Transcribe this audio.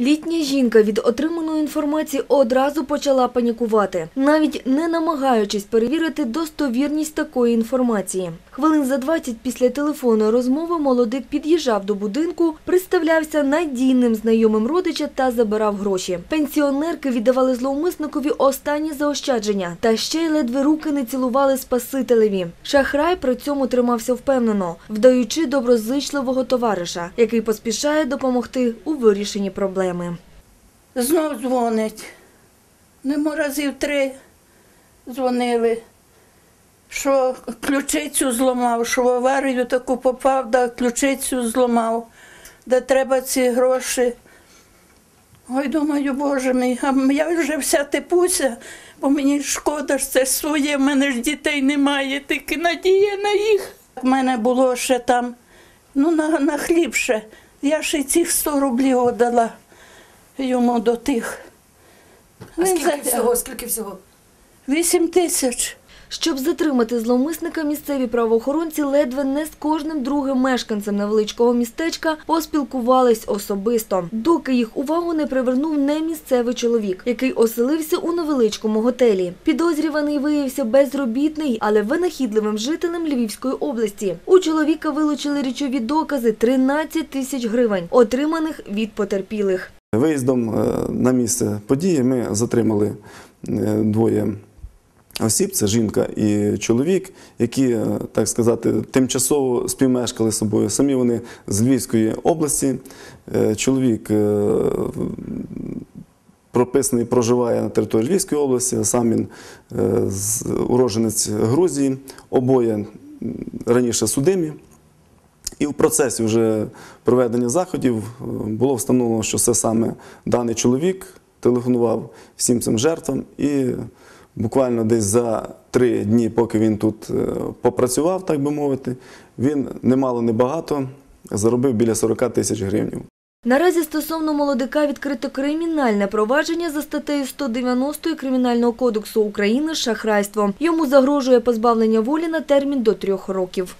Літня жінка від отриманої інформації одразу почала панікувати, навіть не намагаючись перевірити достовірність такої інформації. Хвилин за 20 після телефонної розмови молодик під'їжджав до будинку, представлявся надійним знайомим родича та забирав гроші. Пенсіонерки віддавали зловмисникові останні заощадження, та ще й ледве руки не цілували спасителеві. Шахрай при цьому тримався впевнено, вдаючи доброзичливого товариша, який поспішає допомогти у вирішенні проблеми. Знов дзвонить. Нему разів три дзвонили, що ключицю зламав, що в аварію таку попав, да ключицю зламав, де треба ці гроші. Ой, думаю, боже мій, а я вже вся тепуся, бо мені шкода ж це своє, в мене ж дітей немає, тільки надія на їх. У мене було ще там, ну, на, на хліб ще. Я ще й цих 100 рублів отдала йому до тих. А Він скільки взяв всього? Скільки всього? 8 тисяч. Щоб затримати зловмисника, місцеві правоохоронці ледве не з кожним другим мешканцем невеличкого містечка поспілкувались особисто, доки їх увагу не привернув не місцевий чоловік, який оселився у невеличкому готелі. Підозрюваний виявився безробітний, але винахідливим жителем Львівської області. У чоловіка вилучили речові докази 13 тисяч гривень, отриманих від потерпілих. Виїздом е, на місце події ми затримали е, двоє осіб, це жінка і чоловік, які, е, так сказати, тимчасово співмешкали з собою. Самі вони з Львівської області. Чоловік прописаний, проживає на території Львівської області, сам він уроженець Грузії, обоє раніше судимі. І в процесі вже проведення заходів е, було встановлено, що це саме даний чоловік телефонував всім цим жертвам, і буквально десь за три дні, поки він тут е, попрацював, так би мовити, він немало небагато заробив біля 40 тисяч гривень. Наразі стосовно молодика відкрито кримінальне провадження за статтею 190 Кримінального кодексу України «Шахрайство». Йому загрожує позбавлення волі на термін до трьох років.